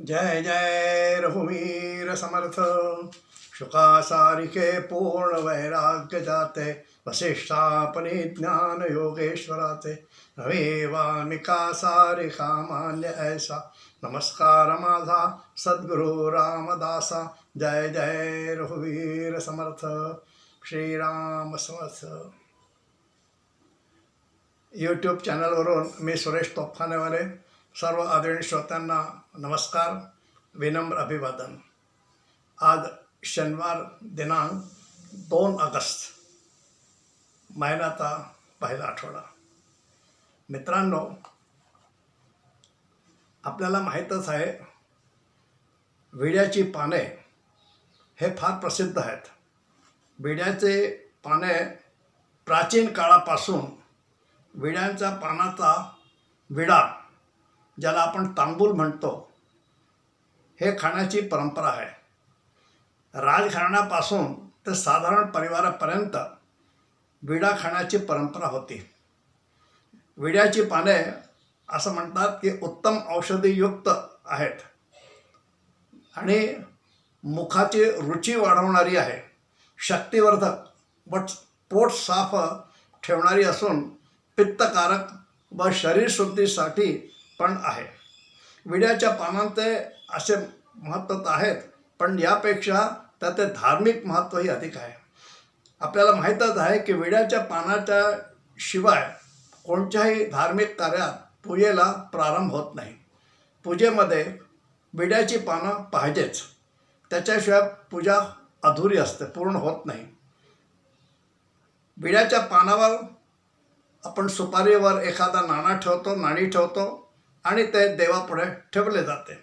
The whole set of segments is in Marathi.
जय जय रघुवीर समर्थ। शुकासारिके पूर्ण वैराग्य जाते, वसिष्ठापनी ज्ञान योगेश्वराचे नवे वाल्मिका सारिका मान्य ऐसा। नमस्कार माधा सद्गुरु रामदासा। जय जय रघुवीर समर्थ। श्रीराम समर्थ। यूट्यूब चॅनलवरून मी सुरेश तोफखानेवाले सर्व आदरणीय श्रोत्यांना नमस्कार विनम्र अभिवादन. आज शनिवार दिनांक दोन ऑगस्ट महिन्याचा पहिला आठवडा. मित्रांनो आपल्याला माहीतच आहे विड्याची पाने हे फार प्रसिद्ध आहेत. विड्याचे पाने प्राचीन काळापासून विड्यांच्या पानाचा विडा ज्याला आपण तांबूल म्हणतो हे खाण्याची परंपरा आहे. राजघराण्यापासून ते साधारण परिवारापर्यंत विडा खाण्याची परंपरा होती. विड्याची पाने असं म्हणतात की उत्तम औषधीयुक्त आहेत. आणि मुखाची रुची वाढवणारी आहे. शक्तिवर्धक व पोट साफ ठेवणारी असून पित्तकारक व शरीरशुद्धीसाठी पण आहे. विड्याच्या पानांचे असे महत्त्व तर आहेत पण यापेक्षा त्याचे धार्मिक महत्त्वही अधिक आहे. आपल्याला माहीतच आहे की विड्याच्या पानाच्या शिवाय कोणत्याही धार्मिक कार्यात पूजेला प्रारंभ होत नाही. पूजेमध्ये विड्याची पानं पाहिजेच. त्याच्याशिवाय पूजा अधुरी असते पूर्ण होत नाही. विड्याच्या पानावर आपण सुपारीवर एखादा नाणा ठेवतो नाणी ठेवतो आणि ते देवापुढे ठेवले जाते.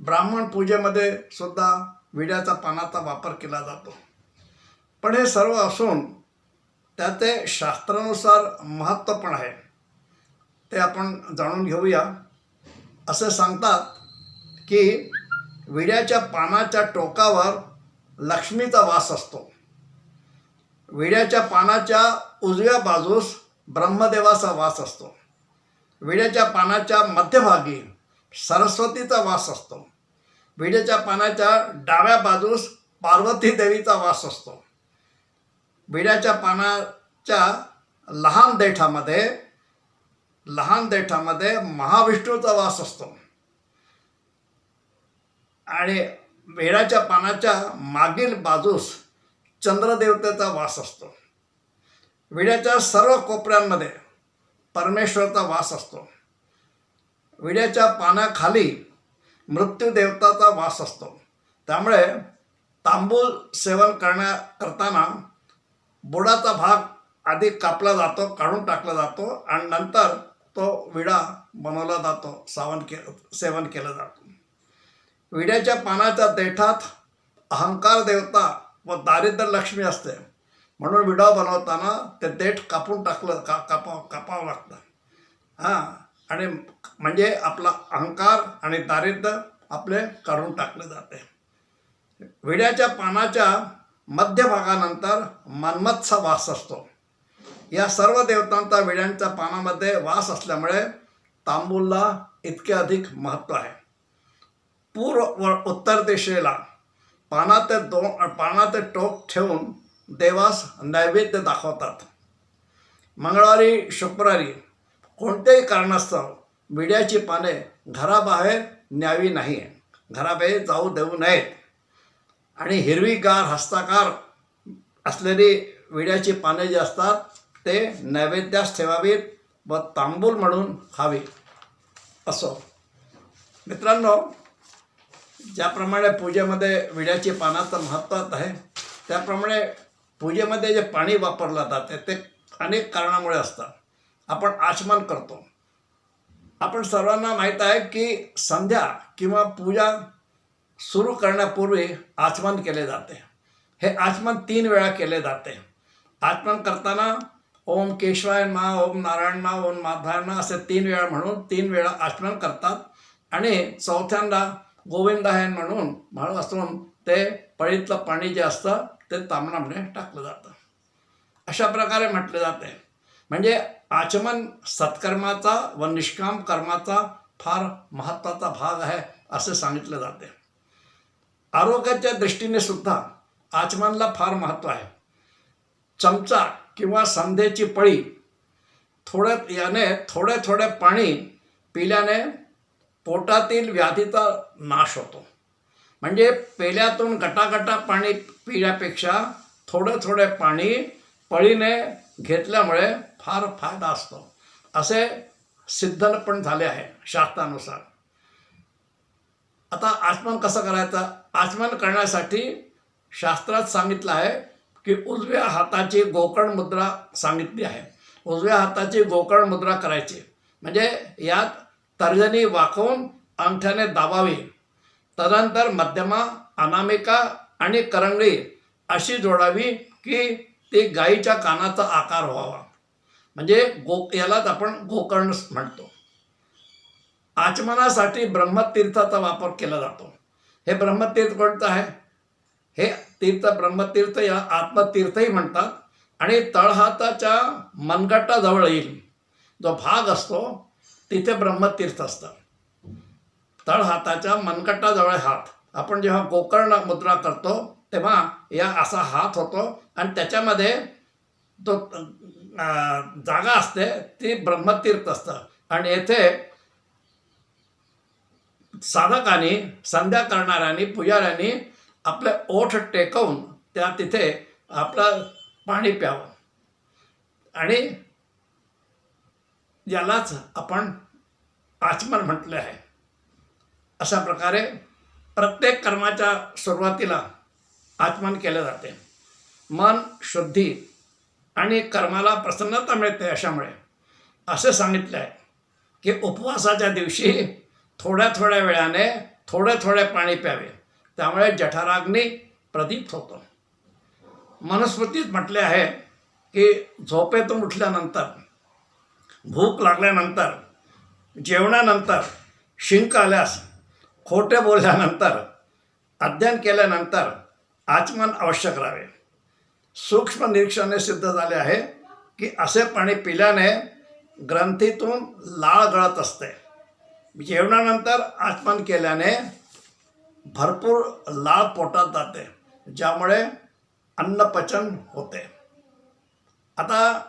ब्राह्मण पूजेमध्ये सुद्धा विड्याचा पानाचा वापर केला जातो. पण हे सर्व असून त्याचे शास्त्रानुसार महत्त्व पण आहे. ते आपण जाणून घेऊया. असे सांगतात की विड्याच्या पानाच्या टोकावर लक्ष्मीचा वास असतो. विड्याच्या पानाच्या उजव्या बाजूस ब्रह्मदेवाचा वास असतो. विड्याच्या पानाच्या मध्यभागी सरस्वतीचा वास असतो. विड्याच्या पानाच्या डाव्या बाजूस पार्वती देवीचा वास असतो. विड्याच्या पानाच्या लहान देठामध्ये लहान देठामध्ये महाविष्णूचा वास असतो. आणि वेळाच्या पानाच्या मागील बाजूस चंद्रदेवतेचा वास असतो. विड्याच्या सर्व कोपऱ्यांमध्ये परमेश्वरचा वास असतो. विड्याच्या पानाखाली मृत्यूदेवताचा वास असतो. त्यामुळे तांबूल सेवन करण्या करताना बुडाचा भाग आधी कापला जातो काढून टाकला जातो आणि नंतर तो विडा बनवला जातो सावन के सेवन केलं जातो. विड्याच्या पानाच्या देठात अहंकार देवता व दारिद्र्य लक्ष्मी असते. म्हणून विडा बनवताना ते देठ कापून टाकलं का कापाव कापावं लागतं. हां. आणि म्हणजे आपला अहंकार आणि दारिद्र्य आपले काढून टाकले जाते. विड्याच्या पानाच्या मध्यभागानंतर मन्मथचा वास असतो. या सर्व देवतांचा विड्यांच्या पानामध्ये वास असल्यामुळे तांबूलला इतके अधिक महत्त्व आहे. पूर्व व उत्तर दिशेला पानाचे दोन पानाचे टोक ठेवून देवास नैवेद्य दाखवतात. मंगळवारी शुक्रवारी कोणत्याही कारणास्तव विड्याची पाने घराबाहेर न्यावी नाही. घराबाहेर जाऊ देऊ नयेत. आणि हिरवीगार हस्ताकार असलेली विड्याची पाने जी असतात ते नैवेद्यास ठेवावीत व तांबूल म्हणून खावी. असो. मित्रांनो ज्याप्रमाणे पूजेमध्ये विड्याची पानाचं महत्त्व आहे त्याप्रमाणे पूजेमध्ये जे पाणी वापरलं जाते ते अनेक कारणामुळे असतं. आपण आचमन करतो. आपण सर्वांना माहीत आहे की संध्या किंवा पूजा सुरू करण्यापूर्वी आचमन केले जाते. हे आचमन तीन वेळा केले जाते. आचमन करताना ओम केशवाय मा ओम नारायण मा ओम माधवाय मा असे तीन वेळा म्हणून तीन वेळा आचमन करतात. आणि चौथ्यांदा गोविंद आहे म्हणून म्हणून असून ते पळीतलं पाणी जे असतं ते तामणामध्ये टाकलं जातं. अशा प्रकारे म्हटले जाते म्हणजे आचमन सत्कर्माचा व निष्काम कर्माचा फार महत्त्वाचा भाग आहे असे सांगितले जाते आरोग्याच्या दृष्टीने सुद्धा आचमनला फार महत्त्व आहे. चमचा किंवा संधेची पळी थोड्या याने थोडे थोडे पाणी पिल्याने पोटातील व्याधीचा नाश होतो. म्हणजे पेल्यातून गटागटा पाणी पिण्यापेक्षा थोडं थोडे पाणी पळीने घेतल्यामुळे फार फायदा असतो. असे सिद्ध पण झाले आहे शास्त्रानुसार. आता आचमन कसं करायचं? आचमन करण्यासाठी शास्त्रात सांगितलं आहे की उजव्या हाताची गोकर्ण मुद्रा सांगितली आहे. उजव्या हाताची गोकर्ण मुद्रा करायची. म्हणजे यात तर्जनी वाकवून अंगठ्याने दाबावी. तदनंतर मध्यमा अनामिका आणि करंगळी अशी जोडावी की ती गाईच्या कानाचा आकार व्हावा. म्हणजे गो यालाच आपण गोकर्ण म्हणतो. आचमनासाठी ब्रह्मतीर्थाचा वापर केला जातो. हे ब्रह्मतीर्थ कोणतं आहे? हे तीर्थ ब्रह्मतीर्थ या आत्मतीर्थही म्हणतात. आणि तळहाताच्या मनगटाजवळ येईल. जो भाग असतो तिथे ब्रह्मतीर्थ असतात तळहाताच्या मनकटाजवळ हात. आपण जेव्हा गोकर्ण मुद्रा करतो तेव्हा या असा हात होतो आणि त्याच्यामध्ये तो जागा असते ती ब्रह्मतीर्थ असतं. आणि येथे साधकांनी संध्या करणाऱ्यांनी पुजाऱ्यांनी आपले ओठ टेकवून त्या तिथे आपलं पाणी प्यावं. आणि यालाच आपण आचमन म्हटले आहे. अशा प्रकारे प्रत्येक कर्माच्या सुरुवातीला आचमन केले जाते. मन शुद्धी आणि कर्माला प्रसन्नता मिळते अशामुळे. असे सांगितले आहे की उपवासाच्या दिवशी थोड्या थोड्या वेळाने थोडे थोडे पाणी प्यावे. त्यामुळे जठराग्नी प्रदीप्त होतो. मनुस्मृतीत म्हटले आहे की झोपेतून उठल्यानंतर भूक लागल्यानंतर जेवणानंतर शिंक आल्यास खोटे बोलल्यानंतर अध्ययन केल्यानंतर आचमन आवश्यक राहावे. सूक्ष्म निरीक्षणाने सिद्ध झाले आहे की असे पाणी पिल्याने ग्रंथीतून लाळ गळत असते. म्हणजे जेवणानंतर आचमन केल्याने भरपूर लाळ पोटात जाते ज्यामुळे अन्नपचन होते. आता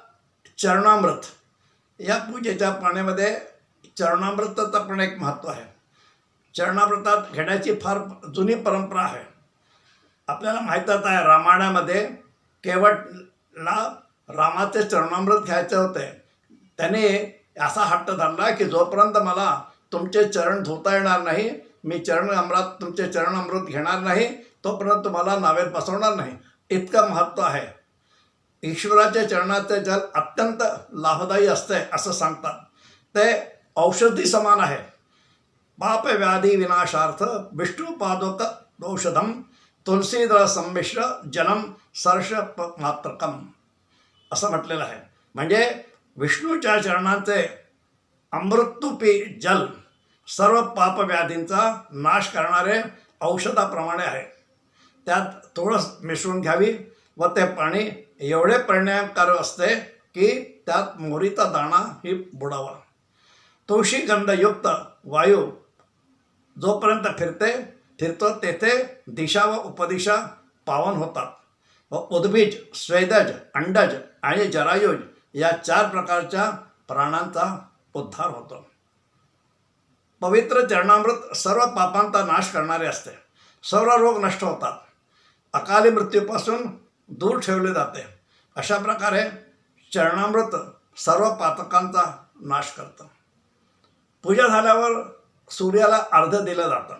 चरणामृत. या पूजेच्या पाण्यामध्ये चरणामृताचं पण एक महत्त्व आहे. चरणामृतात घेण्याची फार जुनी परंपरा आहे. आपल्याला माहीतच आहे रामायणामध्ये केवटला रामाचे चरणामृत घ्यायचे होते. त्याने असा हट्ट धरला की जोपर्यंत मला तुमचे चरण धुता येणार नाही मी चरण अमृत तुमचे चरण अमृत घेणार नाही तोपर्यंत तुम्हाला नावेत बसवणार नाही. इतकं महत्त्व आहे. ईश्वराच्या चरणाचे जल अत्यंत लाभदायी असते असं सांगतात. ते औषधी समान आहे. पापव्याधी विनाशार्थ विष्णू पादोक औषधम तुलसीदळ संमिश्र जलम सर्ष मात्रकम असं म्हटलेलं आहे. म्हणजे विष्णूच्या चरणांचे अमृतुपी जल सर्व पापव्याधींचा नाश करणारे औषधाप्रमाणे आहे. त्यात थोडं मिसळून घ्यावी व ते पाणी एवढे परिणामकारक असते की त्यात मोरीचा दाणा ही बुडावा. तुळशी गंधयुक्त वायू जोपर्यंत फिरते फिरतो तेथे दिशा व उपदिशा पावन होतात. व उद्भिज स्वेदज अंडज आणि जरायुज या चार प्रकारच्या प्राणांचा उद्धार होतो. पवित्र चरणामृत सर्व पापांचा नाश करणारे असते. सर्व रोग नष्ट होतात. अकाली मृत्यूपासून दूर ठेवले जाते. अशा प्रकारे चरणामृत सर्व पातकांचा नाश करतं. पूजा झाल्यावर सूर्याला अर्ध दिलं जातं.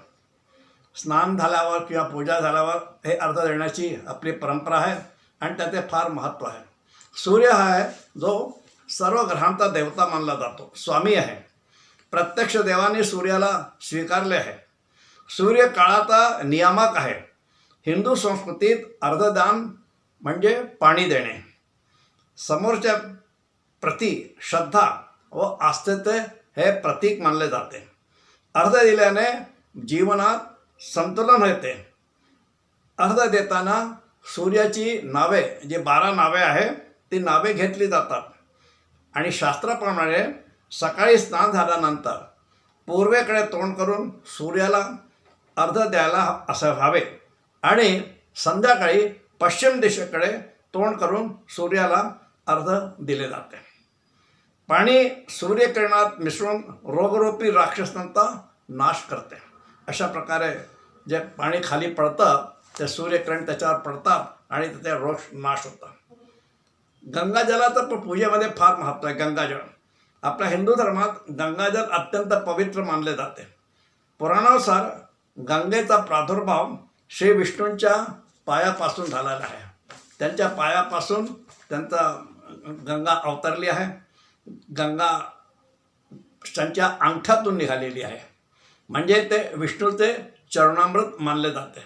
स्नान झाल्यावर किंवा पूजा झाल्यावर हे अर्ध देण्याची आपली परंपरा आहे आणि त्याचे फार महत्त्व आहे. सूर्य हा आहे जो सर्व ग्रहांचा देवता मानला जातो. स्वामी आहे. प्रत्यक्ष देवाने सूर्याला स्वीकारले आहे. सूर्य काळाचा नियामक आहे. हिंदू संस्कृतीत अर्धदान म्हणजे पाणी देणे. समोरच्या प्रती श्रद्धा व आस्थेचे हे प्रतीक मानले जाते. अर्ध दिल्याने जीवनात संतुलन येते अर्ध देताना सूर्याची नावे जी बारा नावे आहे ती नावे घेतली जातात आणि शास्त्राप्रमाणे सकाळी स्नान झाल्यानंतर पूर्वेकडे तोंड करून सूर्याला अर्ध द्यायला असं व्हावे आणि संध्याकाळी पश्चिम दिशेकडे तोंड करून सूर्याला अर्ध दिले जाते पाणी सूर्यकिरणात मिसळून रोगरूपी राक्षसांचा नाश करते. अशा प्रकारे जे पाणी खाली पडतं ते सूर्यकिरण त्याच्यावर पडतात आणि त्याचे रोग नाश होतात गंगाजलाचं पण पूजेमध्ये फार महत्त्व आहे गंगाजळ आपल्या हिंदू धर्मात गंगाजल अत्यंत पवित्र मानले जाते. पुराणानुसार गंगेचा प्रादुर्भाव श्री विष्णूंच्या पायापासून झालेला आहे. त्यांच्या पायापासून त्यांचा गंगा अवतरली आहे. गंगा त्यांच्या अंगठातून निघालेली आहे. म्हणजे ते विष्णूचे चरणामृत मानले जाते.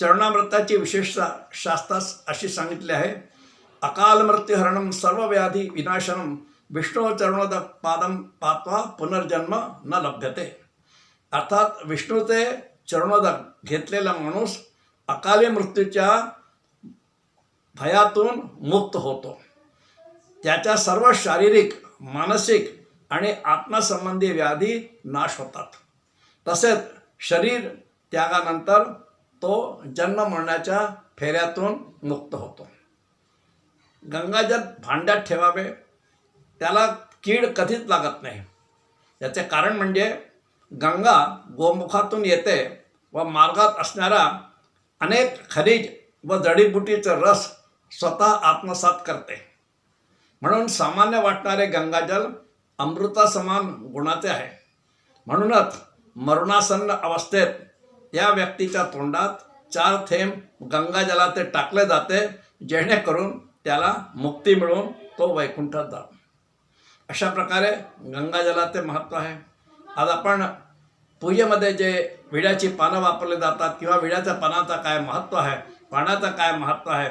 चरणामृताची विशेषता शास्त्रास अशी सांगितली आहे अकाल मृत्यूहरणम सर्व व्याधी विनाशनम विष्णू चरणोद पादम पात्वा पुनर्जन्म न लभ्यते. अर्थात विष्णूचे चरणोदक घेतलेला माणूस अकाली मृत्यूच्या भयातून मुक्त होतो. त्याच्या सर्व शारीरिक मानसिक आणि आत्मसंबंधी व्याधी नाश होतात. तसेच शरीर त्यागानंतर तो जन्म मरणाच्या फेऱ्यातून मुक्त होतो. गंगाजल भांड्यात ठेवावे त्याला कीड कधीच लागत नाही. याचे कारण म्हणजे गंगा गोमुखातून येते व मार्गात असणारा अनेक खनिज व जडीबुटीचा रस स्वतः आत्मसात करते. म्हणून सामान्य वाटणारे गंगाजल अमृतासमान गुणाचे आहे. म्हणूनच मरणासन्न अवस्थेत या व्यक्तीच्या तोंडात चार थेंब गंगाजलाचे टाकले जाते जेणेकरून त्याला मुक्ती मिळून तो वैकुंठात जातो. अशा प्रकारे गंगाजलाचे महत्त्व आहे. आज आपण पूजेमध्ये जे विड्याची पानं वापरली जातात किंवा विड्याच्या पानाचं काय महत्त्व आहे पाण्याचं काय महत्त्व आहे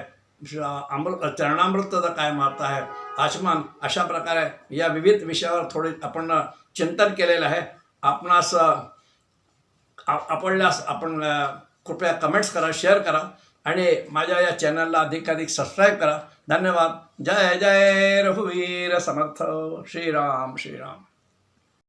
अमृत चरणामृतचा काय महत्त्व आहे? आचमन अशा प्रकारे या विविध विषयावर थोडी आपण चिंतन केलेलं आहे. आपणास आपल्यास आपण कृपया कमेंट्स करा शेअर करा आणि माझ्या या चॅनलला अधिकाधिक सबस्क्राईब करा. धन्यवाद. जय जय रघुवीर समर्थ. श्रीराम श्रीराम.